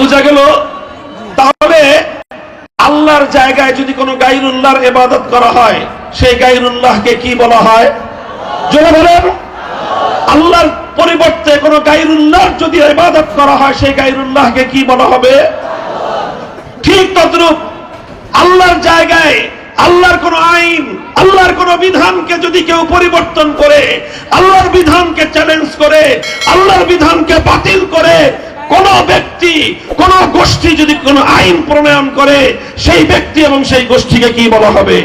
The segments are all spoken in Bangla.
বোঝা গেল? তাহলে আল্লাহর জায়গায় যদি কোনো গাইরুল্লাহর ইবাদত করা হয়, সেই গাইরুল্লাহকে কি বলা হয়? আল্লাহর পরিবর্তে কোনো গাইরুল্লাহর যদি ইবাদত করা হয়, সেই গাইরুল্লাহকে কি বলা হবে? ঠিক তদ্রুপ, আল্লাহর জায়গায় আল্লাহর কোন আইন, আল্লাহর কোন বিধানকে যদি কেউ পরিবর্তন করে, আল্লাহর বিধানকে চ্যালেঞ্জ করে, আল্লাহর বিধানকে বাতিল করে কোন ব্যক্তি, কোন গোষ্ঠী যদি কোন আইন প্রণয়ন করে, সেই ব্যক্তি এবং সেই গোষ্ঠীকে কি বলা হবে?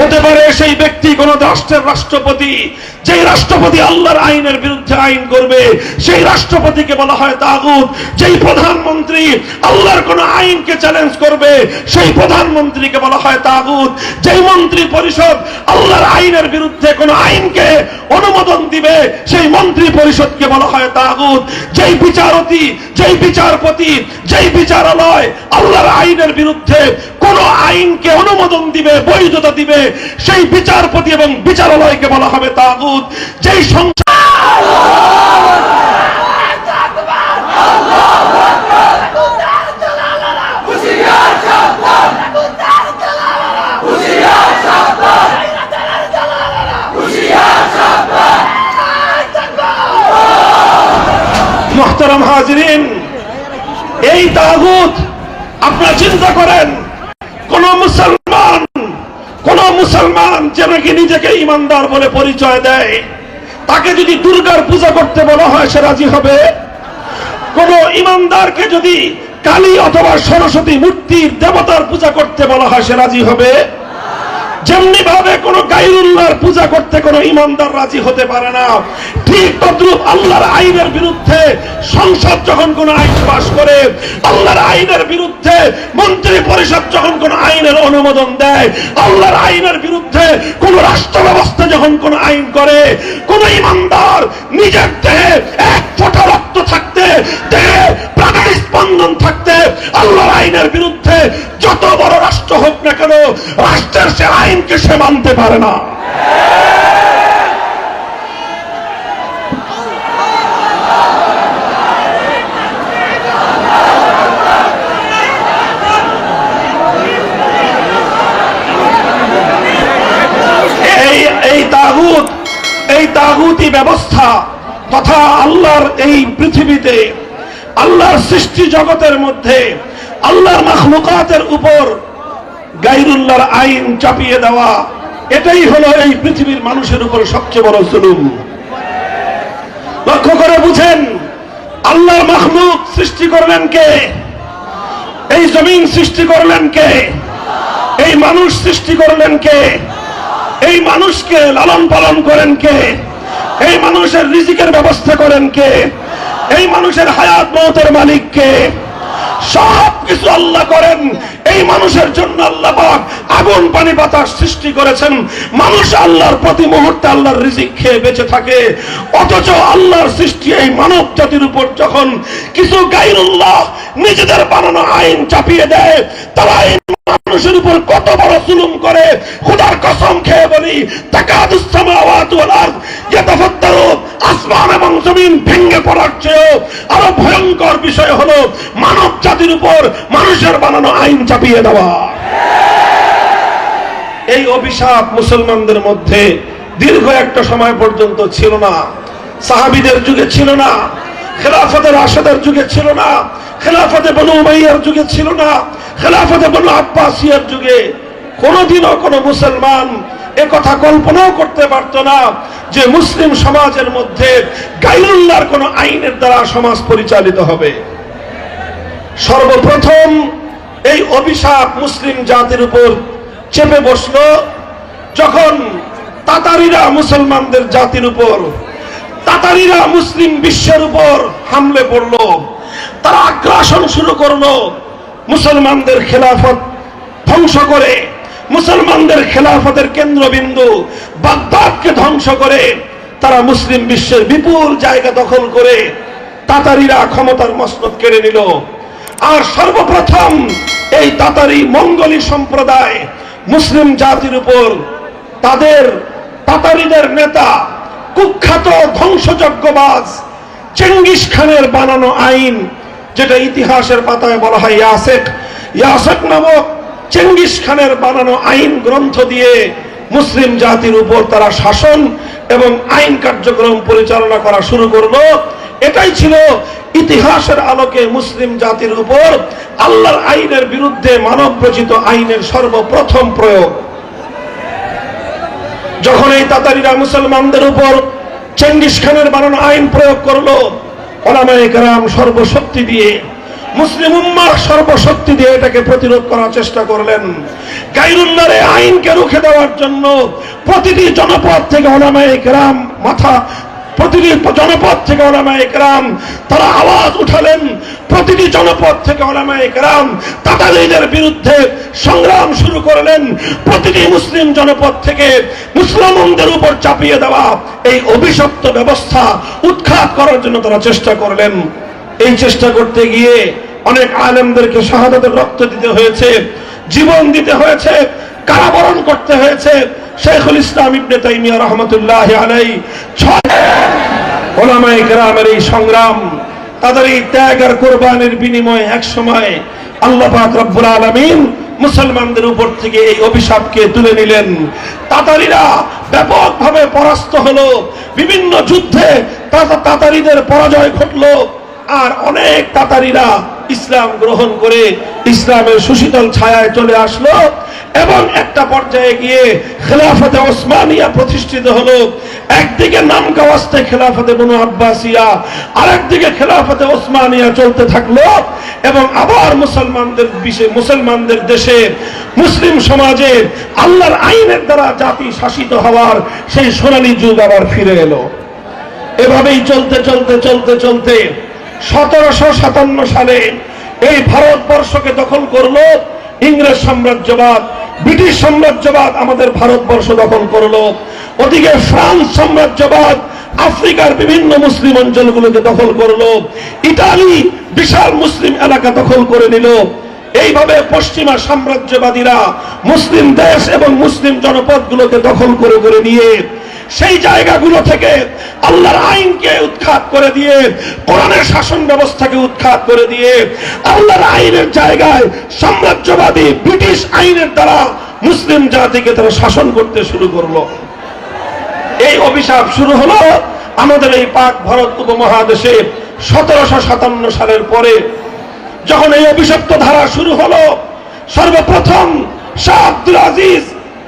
হতে পারে সেই ব্যক্তি কোন রাষ্ট্রের রাষ্ট্রপতি, যেই রাষ্ট্রপতি আল্লাহর আইনের বিরুদ্ধে আইন করবে, সেই রাষ্ট্রপতিকে বলা হয় তাগুত। যেই প্রধানমন্ত্রী আল্লাহর কোন আইনকে চ্যালেঞ্জ করবে, সেই প্রধানমন্ত্রীকে বলা হয় তাগুত। যেই মন্ত্রী পরিষদ আল্লাহর আইনের বিরুদ্ধে কোন আইনকে অনুমোদন দিবে, সেই মন্ত্রী পরিষদকে বলা হয় তাগুত। যেই বিচারতি যেই বিচারপতি, যেই বিচারালয় আল্লাহর আইনের বিরুদ্ধে কোন আইনকে অনুমোদন দিবে, বৈধতা দিবে, সেই বিচারপতি এবং বিচারালয়কে বলা হবে তাগুত। যেই সংসার হাজরিন, এই তাগুত আপনারা চিন্তা করেন। কোন মুসলমান কোন মুসলমান যে নাকি নিজেকে ইমানদার বলে পরিচয় দেয়? তাকে যদি দুর্গার পূজা করতে বলা হয়, সে রাজি হবে? কোন ইমানদারকে যদি কালী অথবা সরস্বতী মূর্তির দেবতার পূজা করতে বলা হয়, সে রাজি হবে? যেমনি ভাবে কোন গাইরুল্লাহর পূজা করতে কোন ইমানদার রাজি হতে পারে না, ঠিক তদ্রুপ আল্লাহর আইনের বিরুদ্ধে সংসদ যখন কোন আইন পাশ করে, আল্লাহর আইনের বিরুদ্ধে মন্ত্রী পরিষদ যখন কোন আইনের অনুমোদন দেয়, আল্লাহর আইনের বিরুদ্ধে কোন রাষ্ট্র ব্যবস্থা যখন কোন আইন করে, কোন ইমানদার নিজের দেহে এক ফোঁটা রক্ত থাকতে, দেহে প্রাণের স্পন্দন থাকতে, আল্লাহর আইনের বিরুদ্ধে যত বড় রাষ্ট্র হোক না কেন, রাষ্ট্রের সে আইনকে সে মানতে পারে না। এই এই ব্যবস্থা তথা আল্লাহর এই পৃথিবীতে, আল্লাহর সৃষ্টি জগতের মধ্যে, আল্লাহর মাখলুকাতের উপর গাইরুল্লাহর আইন চাপিয়ে দেওয়া, এটাই হলো এই পৃথিবীর মানুষের উপর সবচেয়ে বড় জুলুম। লক্ষ্য করে বুঝেন, আল্লাহর মাখলুক সৃষ্টি করলেন কে? এই জমিন সৃষ্টি করলেন কে? এই মানুষ সৃষ্টি করলেন কে? এই মানুষকে লালন পালন করেন কে? এই মানুষের রিজিকের ব্যবস্থা করেন কে? এই মানুষের হায়াত মতের মালিক কে? সব কিছু আল্লাহ করেন। এই মানুষের জন্য আল্লাহ আগুন, পানি, বাতাস সৃষ্টি করেছেন। মানুষ আল্লাহর প্রতি মুহূর্তে আল্লাহর রিজিক খেয়ে বেঁচে থাকে। অথচ আল্লাহর সৃষ্টি এই মানব জাতির উপর যখন কিছু গাইরুল্লাহ নিজেদের বানানো আইন চাপিয়ে দেয়, তারা এই মানুষের উপর কত বড় জুলুম করে। খোদার কসম খেয়ে বলি, তাকাদুস সামাওয়াতু ওয়াল আরদ আসমান এবং জমিন ভেঙে পড়ার চেয়েও আরও ভয়ঙ্কর বিষয় হলো মানব জাতির উপর মানুষের বানানো আইন চাপিয়ে দেওয়া। এই অভিশাপ মুসলমানদের মধ্যে দীর্ঘ একটা সময় পর্যন্ত ছিল না। সাহাবিদের যুগে ছিল না খেলাফতের আসাদের যুগে ছিল না, খেলাফতে বনু উমাইয়ার যুগে ছিল না, খেলাফতে বনু আব্বাসিয়ার যুগে কোনোদিনও কোনো মুসলমান কথা কল্পনাও করতে পারত না যে মুসলিম সমাজের মধ্যে গাইরুল্লাহর কোন আইনের দ্বারা সমাজ পরিচালিত হবে। সর্বপ্রথম এই অভিশাপ মুসলিম জাতির উপর চেপে বসল। যখন তাতারিরা মুসলমানদের জাতির উপর, তাতারিরা মুসলিম বিশ্বের উপর হামলে পড়ল। তারা আগ্রাসন শুরু করল। মুসলমানদের খেলাফত ধ্বংস করে মুসলমানদের খেলাফতের কেন্দ্রবিন্দু বাগদাদকে ধ্বংস করে তারা মুসলিম বিশ্বের বিপুল জায়গা দখল করে তাতারিরা ক্ষমতার মসনদ কেড়ে নিল। আর সর্বপ্রথম এই তাতারি মঙ্গলি সম্প্রদায় মুসলিম জাতির উপর তাদের তাতারিদের নেতা কুখ্যাত ধ্বংসযজ্ঞবাজ চেঙ্গিস খানের বানানো আইন, যেটা ইতিহাসের পাতায় বলা হয় ইয়াসেক। ইয়াসেক নামক চেঙ্গিস খানের বানানো আইন গ্রন্থ দিয়ে মুসলিম জাতির উপর তারা শাসন এবং আইন কার্যক্রম পরিচালনা করা শুরু করল। এটাই ছিল ইতিহাসের আলোকে মুসলিম জাতির উপর আল্লাহর আইনের বিরুদ্ধে মানব রচিত আইনের সর্বপ্রথম প্রয়োগ। যখন এই তাতারিরা মুসলমানদের উপর চেঙ্গিস খানের বানানো আইন প্রয়োগ করল, ওলামায়ে কেরাম সর্বশক্তি দিয়ে মুসলিম উম্মার সর্বশক্তি দিয়ে এটাকে প্রতিরোধ করার চেষ্টা করলেন। এই আইনকে রুখে দেওয়ার জন্য প্রতিটি জনপদ থেকে ওলামায়ে কেরাম মাথা প্রতিটি জনপদ থেকে ওলামায়ে কেরাম তারা আওয়াজ উঠালেন। প্রতিটি জনপদ থেকে ওলামায়ে কেরাম তাতারিদের বিরুদ্ধে সংগ্রাম শুরু করলেন। প্রতিটি মুসলিম জনপদ থেকে মুসলমানদের উপর চাপিয়ে দেওয়া এই অভিশপ্ত ব্যবস্থা উৎখাত করার জন্য তারা চেষ্টা করলেন। এই চেষ্টা করতে গিয়ে অনেক আলেমদেরকে শাহাদাতের রক্ত দিতে হয়েছে, জীবন দিতে হয়েছে, কারাবরণ করতে হয়েছে। শেখুল ইসলাম ইবনে তাইমিয়া রহমতুল্লাহ আলাই ছয় ওলামায়ে কেরামের এই সংগ্রাম, তাদের এই ত্যাগ আর কোরবানির বিনিময়ে এক সময় আল্লাহ রব্বুল আলামিন মুসলমানদের উপর থেকে এই অভিশাপকে তুলে নিলেন। তাতারিরা ব্যাপকভাবে পরাস্ত হলো, বিভিন্ন যুদ্ধে তাতা- তাতারিদের পরাজয় ঘটলো। আর অনেক তাতারিরা ইসলাম গ্রহণ করে ইসলামের সুশীতল ছায়ায় চলে আসলো এবং একটা পর্যায়ে গিয়ে খেলাফতে ওসমানিয়া প্রতিষ্ঠিত হলো। একদিকে নাম গাওয়াস্তে খেলাফতে বনু আব্বাসিয়া, আরেকদিকে খেলাফতে ওসমানিয়া চলতে থাকল এবং আবার মুসলমানদের বিশে- মুসলমানদের দেশে, মুসলিম সমাজে আল্লাহর আইনের দ্বারা জাতি শাসিত হওয়ার সেই সোনালী যুগ আবার ফিরে এলো। এভাবেই চলতে চলতে চলতে চলতে সতেরোশো সাতান্ন সালে এই ভারতবর্ষকে দখল করল ইংরেজ সাম্রাজ্যবাদ, ব্রিটিশ সাম্রাজ্যবাদ আমাদের ভারতবর্ষ দখল করল। ওদিকে ফ্রান্স সাম্রাজ্যবাদ আফ্রিকার বিভিন্ন মুসলিম অঞ্চলগুলোকে দখল করল। ইতালি বিশাল মুসলিম এলাকা দখল করে নিল। এইভাবে পশ্চিমা সাম্রাজ্যবাদীরা মুসলিম দেশ এবং মুসলিম জনপদগুলোকে দখল করে করে নিয়ে সেই জায়গাগুলো থেকে আল্লাহর আইনকে উৎখাত করে দিয়ে, কোরআনের শাসন ব্যবস্থাকে উৎখাত করে দিয়ে আল্লাহর আইনের জায়গায় সাম্রাজ্যবাদী ব্রিটিশ আইনের দ্বারা মুসলিম জাতিকে তারা শাসন করতে শুরু করল। এই অভিশাপ শুরু হলো আমাদের এই পাক ভারত উপমহাদেশে সতেরোশো সাতান্ন সালের পরে, যখন এই অভিশপ্ত ধারা শুরু হলো, সর্বপ্রথম শাহ আব্দুল আজিজ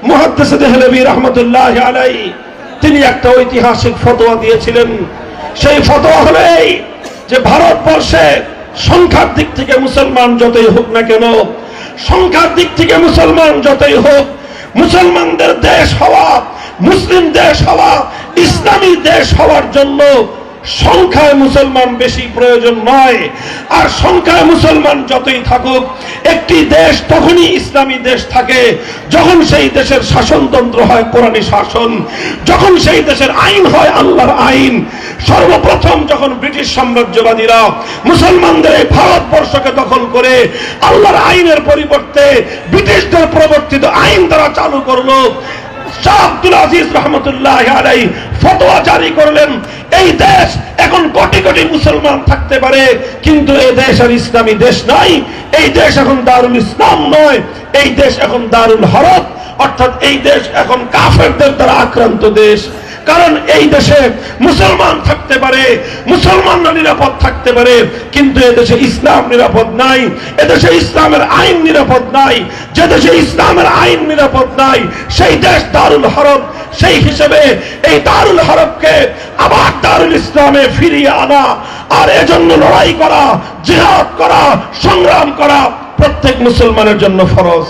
মুহাদ্দিস দেহলভী রহমতুল্লাহ আলাই তিনি একটা ঐতিহাসিক ফতোয়া দিয়েছিলেন। সেই ফতোয়া হলেই যে ভারতবর্ষে সংখ্যার দিক থেকে মুসলমান যতই হোক না কেন, সংখ্যার দিক থেকে মুসলমান যতই হোক, মুসলমানদের দেশ হওয়া, মুসলিম দেশ হওয়া, ইসলামী দেশ হওয়ার জন্য সংখ্যায় মুসলমান বেশি প্রয়োজন নয়। আর সংখ্যায় মুসলমান যতই থাকুক, একটি দেশ তখনই ইসলামী দেশ থাকে যখন সেই দেশের শাসনতন্ত্র হয় কোরআনী শাসন, যখন সেই দেশের আইন হয় আল্লাহর আইন। সর্বপ্রথম যখন ব্রিটিশ সাম্রাজ্যবাদীরা মুসলমানদের এই ভারতবর্ষকে দখল করে আল্লাহর আইনের পরিবর্তে ব্রিটিশদের প্রবর্তিত আইন তারা চালু করল জারি করলেন, এই দেশ এখন কোটি কোটি মুসলমান থাকতে পারে, কিন্তু দেশ আর ইসলামী দেশ এই দেশ এখন ইসলাম নয়, এই দেশ এখন দারুল হরত অর্থাৎ এই দেশ এখন কাফেরদের দ্বারা আক্রান্ত দেশ। কারণ এই দেশে মুসলমান থাকতে পারে, মুসলমানরা নিরাপদ থাকতে পারে, কিন্তু এদেশে ইসলাম নিরাপদ নাই এদেশে ইসলামের আইন নিরাপদ নাই, যে দেশে ইসলামের আইন নিরাপদ নাই, সেই দেশ দারুল হরব সেই হিসেবে এই দারুল হরফকে আবার দারুল ইসলামে ফিরিয়ে আনা, আর এজন্য লড়াই করা, জিহাদ করা, সংগ্রাম করা প্রত্যেক মুসলমানের জন্য ফরজ।